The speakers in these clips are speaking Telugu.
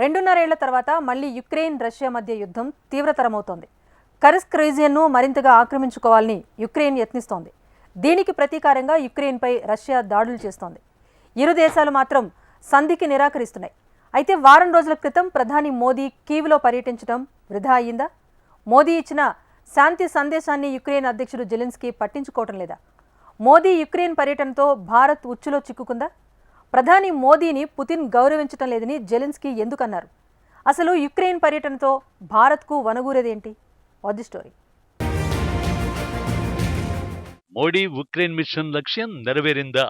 రెండున్నరేళ్ళ తర్వాత మళ్ళీ యుక్రెయిన్ రష్యా మధ్య యుద్ధం తీవ్రతరమవుతోంది. కరిస్క్ రీజియన్ను మరింతగా ఆక్రమించుకోవాలని యుక్రెయిన్ యత్నిస్తోంది. దీనికి ప్రతీకారంగా యుక్రెయిన్పై రష్యా దాడులు చేస్తోంది. ఇరు దేశాలు మాత్రం సంధికి నిరాకరిస్తున్నాయి. అయితే వారం రోజుల క్రితం ప్రధాని మోదీ కీవ్లో పర్యటించడం వృధా అయ్యిందా? మోదీ ఇచ్చిన శాంతి సందేశాన్ని యుక్రెయిన్ అధ్యక్షుడు జెలెన్స్కీ పట్టించుకోవటం లేదా? మోదీ యుక్రెయిన్ పర్యటనతో భారత్ ఉచ్చులో చిక్కుకుందా? ప్రధాని మోదీని పుతిన్ గౌరవించటం లేదని జెలెన్స్కీ ఎందుకన్నారు? అసలు యుక్రెయిన్ పర్యటనతో భారత్కు వనగూరేదేంటి what story. Modi Ukraine mission లక్ష్యం నెరవేరిందా?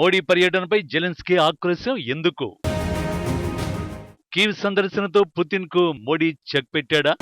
మోడీ పర్యటనపై జెలెన్స్కీ ఆక్రోశం ఎందుకు? కీవ్ సందర్శనతో పుతిన్కు మోడీ చెక్ పెట్టాడా?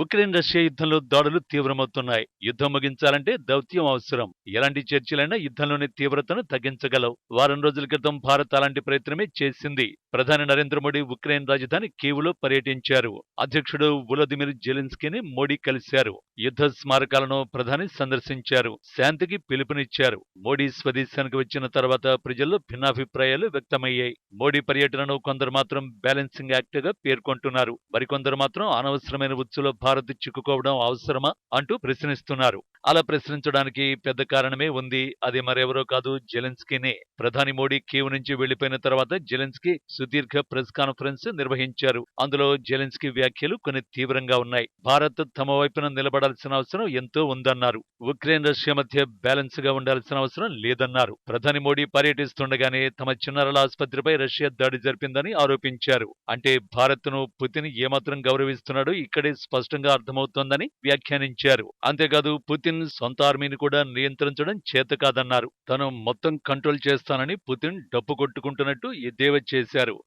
ఉక్రెయిన్ రష్యా యుద్ధంలో దాడులు తీవ్రమవుతున్నాయి. యుద్ధం ముగించాలంటే దౌత్యం అవసరం. ఎలాంటి చర్చలైనా యుద్ధంలోని తీవ్రతను తగ్గించగలవు. వారం రోజుల క్రితం భారత్ అలాంటి ప్రయత్నమే చేసింది. ప్రధాని నరేంద్ర మోడీ ఉక్రెయిన్ రాజధాని కీవ్లో పర్యటించారు. అధ్యక్షుడు ఉలదిమిర్ జెలెన్స్కీని మోడీ కలిశారు. యుద్ధ స్మారకాలను ప్రధాని సందర్శించారు. శాంతికి పిలుపునిచ్చారు. మోడీ స్వదేశానికి వచ్చిన తర్వాత ప్రజల్లో భిన్నాభిప్రాయాలు వ్యక్తమయ్యాయి. మోడీ పర్యటనను కొందరు మాత్రం బ్యాలెన్సింగ్ యాక్ట్గా పేర్కొంటున్నారు. మరికొందరు మాత్రం అనవసరమైన ఉచ్చులో భారత్ చిక్కుకోవడం అవసరమా అంటూ ప్రశ్నిస్తున్నారు. అలా ప్రశ్నించడానికి పెద్ద కారణమే ఉంది. అది మరెవరో కాదు జెలెన్స్కీనే. ప్రధాని మోడీ కీవ్ నుంచి వెళ్ళిపోయిన తర్వాత జెలెన్స్కీ సుదీర్ఘ ప్రెస్ కాన్ఫరెన్స్ నిర్వహించారు. అందులో జెలెన్స్కీ వ్యాఖ్యలు కొన్ని తీవ్రంగా ఉన్నాయి. భారత్ తమ వైపున నిలబడాల్సిన అవసరం ఎంతో ఉందన్నారు. ఉక్రెయిన్ రష్యా మధ్య బ్యాలెన్స్గా ఉండాల్సిన అవసరం లేదన్నారు. ప్రధాని మోడీ పర్యటిస్తుండగానే తమ చిన్నారుల ఆసుపత్రిపై రష్యా దాడి జరిపిందని ఆరోపించారు. అంటే భారత్ను పుతిన్ ఏమాత్రం గౌరవిస్తున్నాడో ఇక్కడే స్పష్టంగా అర్థమవుతోందని వ్యాఖ్యానించారు. అంతేకాదు పుతిన్ సొంత ఆర్మీని కూడా నియంత్రించడం చేత కాదన్నారు. తను మొత్తం కంట్రోల్ చేస్తానని పుతిన్ డప్పు కొట్టుకుంటున్నట్టు ఎద్దేవా చేశారు.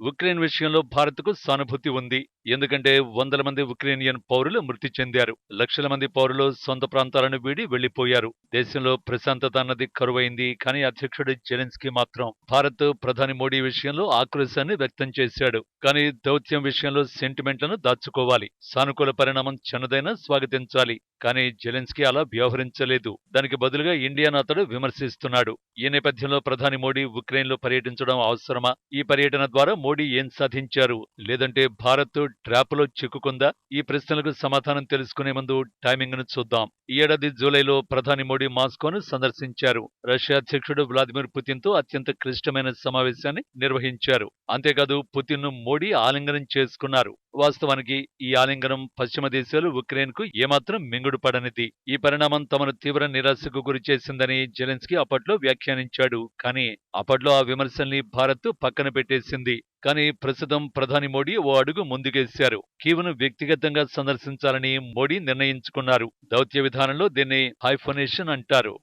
ఉక్రెయిన్ విషయంలో భారత్కు సానుభూతి ఉంది. ఎందుకంటే వందల మంది ఉక్రెయినియన్ పౌరులు మృతి చెందారు. లక్షల మంది పౌరులు సొంత ప్రాంతాలను వీడి వెళ్ళిపోయారు దేశంలో ప్రశాంతత అన్నది కరువైంది. కానీ అధ్యక్షుడు జెలెన్స్కీ మాత్రం భారత్ ప్రధాని మోడీ విషయంలో ఆక్రోశాన్ని వ్యక్తం చేశాడు. కానీ దౌత్యం విషయంలో సెంటిమెంట్లను దాచుకోవాలి. సానుకూల పరిణామం చిన్నదైనా స్వాగతించాలి. కానీ జెలెన్స్కీ అలా వ్యవహరించలేదు. దానికి బదులుగా ఇండియాను అతడు విమర్శిస్తున్నాడు. ఈ నేపథ్యంలో ప్రధాని మోడీ ఉక్రెయిన్లో పర్యటించడం అవసరమా? ఈ పర్యటన ద్వారా మోడీ ఏం సాధించారు? లేదంటే భారత్ ట్రాప్లో చిక్కుకుందా? ఈ ప్రశ్నలకు సమాధానం తెలుసుకునే ముందు టైమింగ్ను చూద్దాం. ఈ ఏడాది జూలైలో ప్రధాని మోడీ మాస్కోను సందర్శించారు. రష్యా అధ్యక్షుడు వ్లాదిమిర్ పుతిన్తో అత్యంత క్లిష్టమైన సమావేశాన్ని నిర్వహించారు. అంతేకాదు పుతిన్ను మోడీ ఆలింగనం చేసుకున్నారు. వాస్తవానికి ఈ ఆలింగనం పశ్చిమ దేశాలు ఉక్రెయిన్కు ఏమాత్రం మింగుడు పడనిది ఈ పరిణామం తమను తీవ్ర నిరాశకు గురి చేసిందని జెలెన్స్కీ అప్పట్లో వ్యాఖ్యానించాడు. కానీ అప్పట్లో ఆ విమర్శల్ని భారత్ పక్కన పెట్టేసింది. కానీ ప్రస్తుతం ప్రధాని మోడీ ఓ అడుగు ముందుకేశారు. కీవ్ను వ్యక్తిగతంగా సందర్శించాలని మోడీ నిర్ణయించుకున్నారు. దౌత్య విధానంలో దీన్ని హైఫోనేషన్ అంటారు.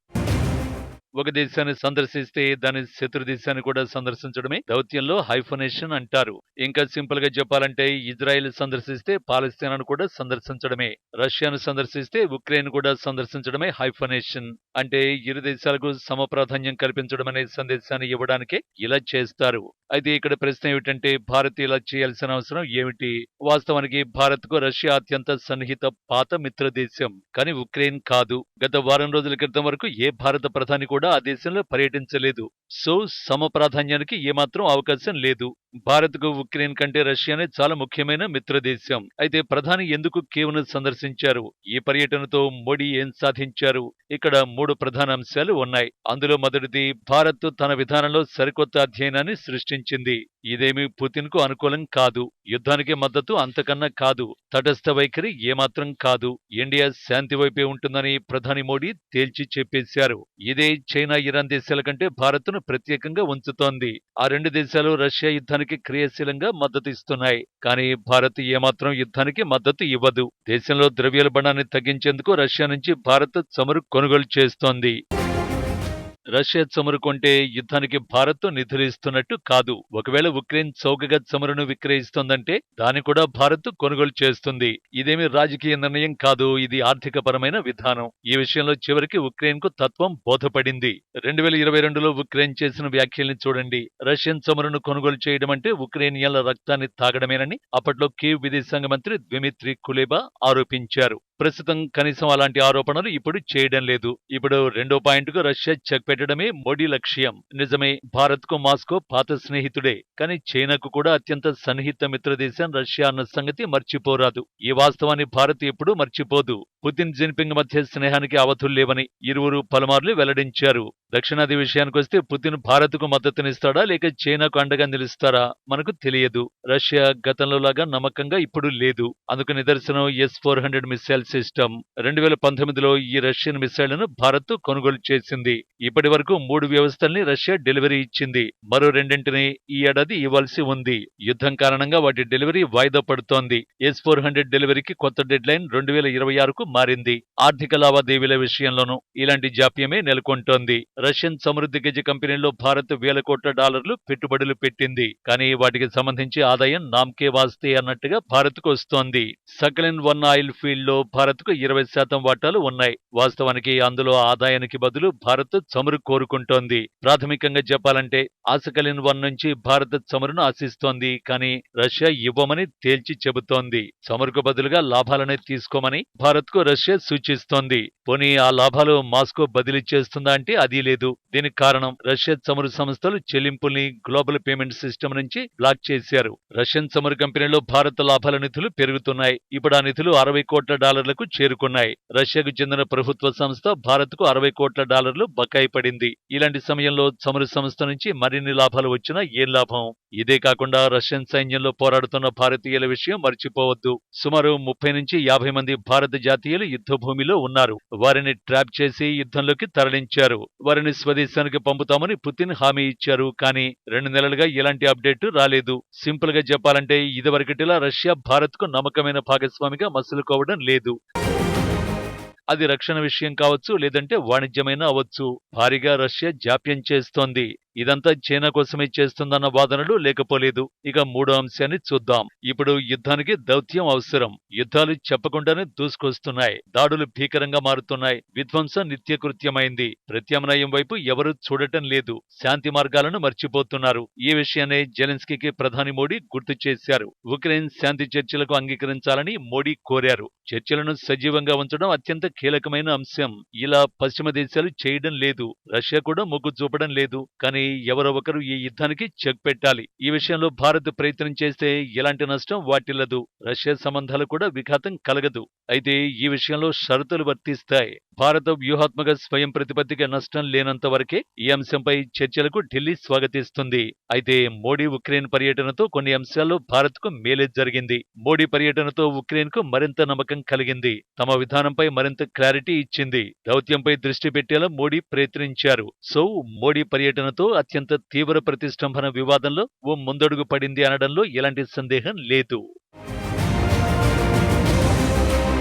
ఒక దేశాన్ని సందర్శిస్తే దాని శత్రు దేశాన్ని కూడా సందర్శించడమే దౌత్యంలో హైఫోనేషన్ అంటారు. ఇంకా సింపుల్గా చెప్పాలంటే ఇజ్రాయెల్ సందర్శిస్తే పాలస్తీనాను కూడా సందర్శించడమే. రష్యాను సందర్శిస్తే ఉక్రెయిన్ కూడా సందర్శించడమే హైఫోనేషన్. అంటే ఇరు దేశాలకు సమప్రాధాన్యం కల్పించడం అనే సందేశాన్ని ఇవ్వడానికే ఇలా చేస్తారు. అయితే ఇక్కడ ప్రశ్న ఏమిటంటే భారతీయుల చేయాల్సిన అవసరం ఏమిటి? వాస్తవానికి భారత్కు రష్యా అత్యంత సన్నిహిత పాత మిత్ర దేశం. కానీ ఉక్రెయిన్ కాదు. గత వారం రోజుల క్రితం వరకు ఏ భారత ప్రధాని కూడా ఆ దేశంలో పర్యటించలేదు. సో సమ ప్రాధాన్యానికి ఏమాత్రం అవకాశం లేదు. భారత్కు ఉక్రెయిన్ కంటే రష్యానే చాలా ముఖ్యమైన మిత్ర దేశం. అయితే ప్రధాని ఎందుకు కేవ్ను సందర్శించారు? ఈ పర్యటనతో మోడీ ఏం సాధించారు? ఇక్కడ మూడు ప్రధాన అంశాలు ఉన్నాయి. అందులో మొదటిది భారత్ తన విధానంలో సరికొత్త అధ్యయనాన్ని సృష్టించారు ప్రకటించింది. ఇదేమీ పుతిన్కు అనుకూలం కాదు. యుద్ధానికి మద్దతు అంతకన్నా కాదు. తటస్థ వైఖరి ఏమాత్రం కాదు. ఇండియా శాంతి వైపే ఉంటుందని ప్రధాని మోడీ తేల్చి చెప్పేశారు. ఇదే చైనా ఇరాన్ దేశాల కంటే భారత్ను ప్రత్యేకంగా ఉంచుతోంది. ఆ రెండు దేశాలు రష్యా యుద్ధానికి క్రియాశీలంగా మద్దతు ఇస్తున్నాయి. కానీ భారత్ ఏమాత్రం యుద్ధానికి మద్దతు ఇవ్వదు. దేశంలో ద్రవ్యోల్బణాన్ని తగ్గించేందుకు రష్యా నుంచి భారత్ చమురు కొనుగోలు చేస్తోంది. రష్యా చమురు కొంటే యుద్ధానికి భారత్ నిధులు ఇస్తున్నట్టు కాదు. ఒకవేళ ఉక్రెయిన్ చౌకగా చమురును విక్రయిస్తోందంటే దాన్ని కూడా భారత్ కొనుగోలు చేస్తుంది. ఇదేమి రాజకీయ నిర్ణయం కాదు ఇది ఆర్థిక పరమైన విధానం. ఈ విషయంలో చివరికి ఉక్రెయిన్కు తత్వం బోధపడింది. రెండు వేల ఇరవై రెండులో ఉక్రెయిన్ చేసిన వ్యాఖ్యల్ని చూడండి. రష్యన్ చమురును కొనుగోలు చేయడం అంటే ఉక్రెయినియన్ల రక్తాన్ని తాగడమేనని అప్పట్లో కీవ్ విదేశాంగ మంత్రి ద్విమిత్రి కులేబా ఆరోపించారు. ప్రస్తుతం కనీసం అలాంటి ఆరోపణలు ఇప్పుడు చేయడం లేదు. ఇప్పుడు రెండో పాయింట్కు రష్యా చెక్ పెట్టడమే మోడీ లక్ష్యం. నిజమే భారత్కు మాస్కో పాత స్నేహితుడే. కానీ చైనాకు కూడా అత్యంత సన్నిహిత మిత్ర దేశం రష్యా అన్న సంగతి మర్చిపోరాదు. ఈ వాస్తవాన్ని భారత్ ఎప్పుడూ మర్చిపోదు. పుతిన్ జిన్పింగ్ మధ్య స్నేహానికి అవధులు లేవని ఇరువురు పలుమార్లు వెల్లడించారు. దక్షిణాది విషయానికొస్తే పుతిన్ భారత్కు మద్దతునిస్తాడా లేక చైనాకు అండగా నిలుస్తారా మనకు తెలియదు. రష్యా గతంలో లాగా నమ్మకంగా ఇప్పుడు లేదు. అందుకు నిదర్శనం S four hundred missiles system. రెండు వేల పంతొమ్మిదిలో ఈ రష్యన్ మిసైళ్ళను భారత్ కొనుగోలు చేసింది. ఇప్పటి వరకు మూడు వ్యవస్థల్ని రష్యా డెలివరీ ఇచ్చింది. మరో రెండింటిని ఈ ఏడాది ఇవ్వాల్సి ఉంది. యుద్ధం కారణంగా వాటి డెలివరీ వాయిదా పడుతోంది. ఎస్ ఫోర్ హండ్రెడ్ డెలివరీకి కొత్త డెడ్ లైన్ రెండు వేల ఇరవై ఆరుకు మారింది. ఆర్థిక లావాదేవీల విషయంలోనూ ఇలాంటి జాప్యమే నెలకొంటోంది. రష్యన్ సమృద్ధి గజ కంపెనీల్లో భారత్ వేల కోట్ల డాలర్లు పెట్టుబడులు పెట్టింది. కానీ వాటికి సంబంధించి ఆదాయం నామ్కే వాస్తే అన్నట్టుగా భారత్కు వస్తోంది. సకలిన్ వన్ ఆయిల్ ఫీల్డ్ భారత్కు భారత్కు ఇరవై శాతం వాటాలు ఉన్నాయి. వాస్తవానికి అందులో ఆదాయానికి బదులు భారత్ చమురు కోరుకుంటోంది. ప్రాథమికంగా చెప్పాలంటే ఆసకలిన్ వన్ నుంచి భారత్ చమురును ఆశిస్తోంది. కానీ రష్యా ఇవ్వమని తేల్చి చెబుతోంది. చమురుకు బదులుగా లాభాలనే తీసుకోమని భారత్కు రష్యా సూచిస్తోంది. పోనీ ఆ లాభాలు మాస్కో బదిలీ చేస్తుందా అంటే అది లేదు. దీనికి కారణం రష్యా చమురు సంస్థలు చెల్లింపుల్ని గ్లోబల్ పేమెంట్ సిస్టమ్ నుంచి బ్లాక్ చేశారు. రష్యన్ చమురు కంపెనీలో భారత లాభాల నిధులు పెరుగుతున్నాయి. ఇప్పుడు ఆ నిధులు అరవై కోట్ల డాలర్ డాలర్లకు చేరుకున్నాయి. రష్యాకు చెందిన ప్రభుత్వ సంస్థ భారత్కు అరవై కోట్ల డాలర్లు బకాయి పడింది. ఇలాంటి సమయంలో చమురు సంస్థ నుంచి మరిన్ని లాభాలు వచ్చినా ఏం లాభం? ఇదే కాకుండా రష్యన్ సైన్యంలో పోరాడుతున్న భారతీయుల విషయం మర్చిపోవద్దు. సుమారు ముప్పై నుంచి యాభై మంది భారత జాతీయులు యుద్ధ భూమిలో ఉన్నారు. వారిని ట్రాప్ చేసి యుద్ధంలోకి తరలించారు. వారిని స్వదేశానికి పంపుతామని పుతిన్ హామీ ఇచ్చారు. కానీ రెండు నెలలుగా ఎలాంటి అప్డేట్ రాలేదు. సింపుల్గా చెప్పాలంటే ఇదివరకటిలా రష్యా భారత్కు నమ్మకమైన భాగస్వామిగా మసులుకోవడం లేదు. అది రక్షణ విషయం కావచ్చు లేదంటే వాణిజ్యమైన అవ్వచ్చు. భారీగా రష్యా జాప్యం చేస్తోంది. ఇదంతా చైనా కోసమే చేస్తుందన్న వాదనలు లేకపోలేదు. ఇక మూడో అంశాన్ని చూద్దాం. ఇప్పుడు యుద్ధానికి దౌత్యం అవసరం. యుద్ధాలు చెప్పకుండానే దూసుకొస్తున్నాయి. దాడులు భీకరంగా మారుతున్నాయి. విధ్వంసం నిత్యకృత్యమైంది. ప్రత్యామ్నాయం వైపు ఎవరూ చూడటం లేదు. శాంతి మార్గాలను మర్చిపోతున్నారు. ఈ విషయాన్ని జెలెన్స్కీకి ప్రధాని మోడీ గుర్తు చేశారు. ఉక్రెయిన్ శాంతి చర్చలకు అంగీకరించాలని మోడీ కోరారు. చర్చలను సజీవంగా ఉంచడం అత్యంత కీలకమైన అంశం. ఇలా పశ్చిమ దేశాలు చేయడం లేదు. రష్యా కూడా మొగ్గు చూపడం లేదు. కానీ ఎవరో ఒకరు ఈ యుద్ధానికి చెక్ పెట్టాలి. ఈ విషయంలో భారత్ ప్రయత్నం చేస్తే ఎలాంటి నష్టం వాటిల్లదు. రష్యా సంబంధాలు కూడా విఘాతం కలగదు. అయితే ఈ విషయంలో షరతులు వర్తిస్తాయి. భారత వ్యూహాత్మక స్వయం ప్రతిపత్తికి నష్టం లేనంత వరకే ఈ అంశంపై చర్చలకు ఢిల్లీ స్వాగతిస్తుంది. అయితే మోడీ ఉక్రెయిన్ పర్యటనతో కొన్ని అంశాల్లో భారత్కు మేలే జరిగింది. మోడీ పర్యటనతో ఉక్రెయిన్కు మరింత నమ్మకం కలిగింది. తమ విధానంపై మరింత క్లారిటీ ఇచ్చింది. దౌత్యంపై దృష్టి పెట్టేలా మోడీ ప్రయత్నించారు. సో మోడీ పర్యటనతో అత్యంత తీవ్ర ప్రతిష్టంభన వివాదంలో ఓ ముందడుగు పడింది అనడంలో ఎలాంటి సందేహం లేదు.